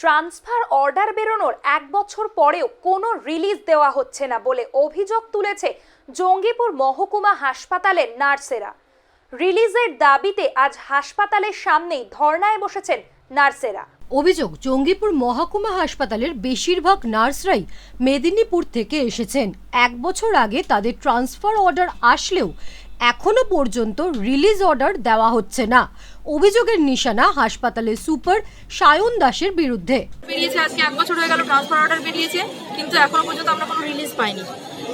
Transfer order বেরোনোর এক বছর পরেও কোনো রিলিজ দেওয়া হচ্ছে না বলে অভিযোগ তুলেছে জঙ্গিপুর মহকুমা হাসপাতালের নার্সেরা। রিলিজের দাবিতে আজ হাসপাতালের সামনেই ধর্নায় বসেছেন নার্সেরা। অভিযোগ, জঙ্গিপুর মহকুমা হাসপাতালের বেশিরভাগ নার্সরাই মেদিনীপুর থেকে এসেছেন। এক বছর আগে তাদের ট্রান্সফার অর্ডার আসলেও এখনও পর্যন্ত রিলিজ অর্ডার দেওয়া হচ্ছে না। অভিযোগের নিশানা হাসপাতালের সুপার সায়ন দাসের বিরুদ্ধে। বেরিয়েছে আজকে এক বছর হয়ে গেল ট্রান্সফার অর্ডার বেরিয়েছে কিন্তু এখনও পর্যন্ত আমরা কোনো রিলিজ পাইনি।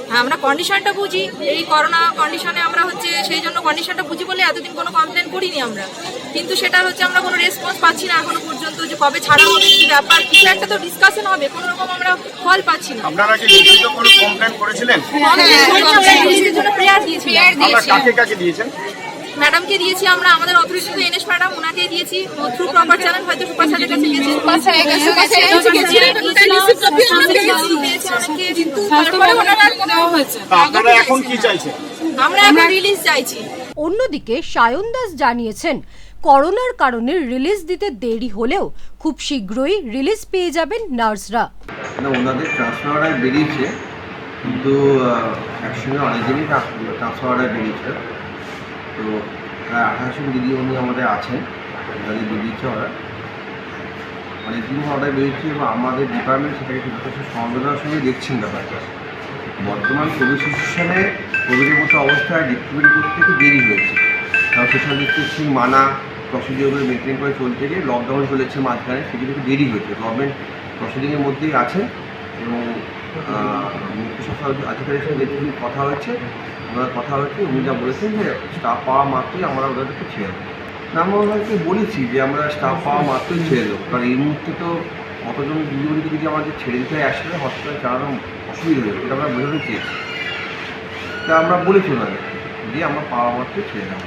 হ্যাঁ আমরা কন্ডিশনটা বুঝি এই করোনা কন্ডিশনে আমরা হচ্ছে সেই জন্য কন্ডিশনটা বুঝি বলে এতদিন কোনো কমপ্লেন করিনি আমরা। কিন্তু সেটা হচ্ছে আমরা কোনো রেসপন্স পাচ্ছি না এখনও পর্যন্ত যে কবে ছাড়া হবে কি ব্যাপার কিছু একটা তো ডিসকাশন হবে কোনো রকম আমরা ফল পাচ্ছি না। আপনারা কি লিখিত কোনো কমপ্লেন করেছিলেন? প্রেয়ার দিয়েছি কাকে কাকে দিয়েছেন? ম্যাডামকে দিয়েছি আমরা আমাদের অথরিটি তো এনএস ম্যাডাম ওনাকে দিয়েছি থ্রু প্রপার চ্যানেল হয়তো সুপার স্যারের কাছে গেছি। সুপার স্যারের কাছে কিন্তু তারপরে ওনারা আর দেওয়া হয়েছে। আপনারা এখন কি চাইছেন? আমরা এখন রিলিজ চাইছি। অন্যদিকে সায়ন দাস জানিয়েছেন করোনার কারণে রিলিজ দিতে দেরি হলেও খুব শীঘ্রই রিলিজ পেয়ে যাবেন নার্সরা। না ওনাদের ট্রান্সফার অর্ডার বেরিয়েছে কিন্তু একসঙ্গে অনেকদিনই ট্রান্সফার অর্ডার বেরিয়েছে। তো প্রায় আঠাশ দিদি উনি আমাদের আছেন, যাদের বেরিয়েছে অর্ডার অনেকদিন অর্ডার বেরিয়েছে এবং আমাদের ডিপার্টমেন্ট সেটাকে খুব কিছু সংবেদনার সঙ্গে দেখছেন ব্যাপারটা। বর্তমান কোভিড সিচুয়েশনে কোভিডের মতো অবস্থায় ডিস্ট্রিবিউট করতে একটু দেরি হয়েছে। কারণ সোশ্যাল ডিস্টেন্সিং মানা প্রসিডিওরগুলো মেনটেন করে চলতে গিয়ে লকডাউন চলেছে মাঝখানে, সেগুলো একটু দেরি হয়েছে। গভর্নমেন্ট প্রসিডিংয়ের মধ্যেই আছে এবং আধিকারিকের সঙ্গে যেটুকু কথা হয়েছে। ওনার কথা হয়েছে, উনি যা বলেছেন যে স্টাফ পাওয়া মাত্রই আমরা ওদেরকে ছেড়ে দেবো। না, আমরা ওনাকে বলেছি যে আমরা স্টাফ পাওয়া মাত্রই ছেড়ে দেবো। কারণ এই মুহূর্তে তো কতজন দিদিমণিকে যদি আমাদের ছেড়ে দিতে হয় একসাথে হসপিটালে চালানো অসুবিধা হয়ে এটা আমরা বোঝাতে চেয়েছি। তা আমরা বলেছি ওনাদের যে আমরা পাওয়া মাত্রই ছেড়ে দেবো।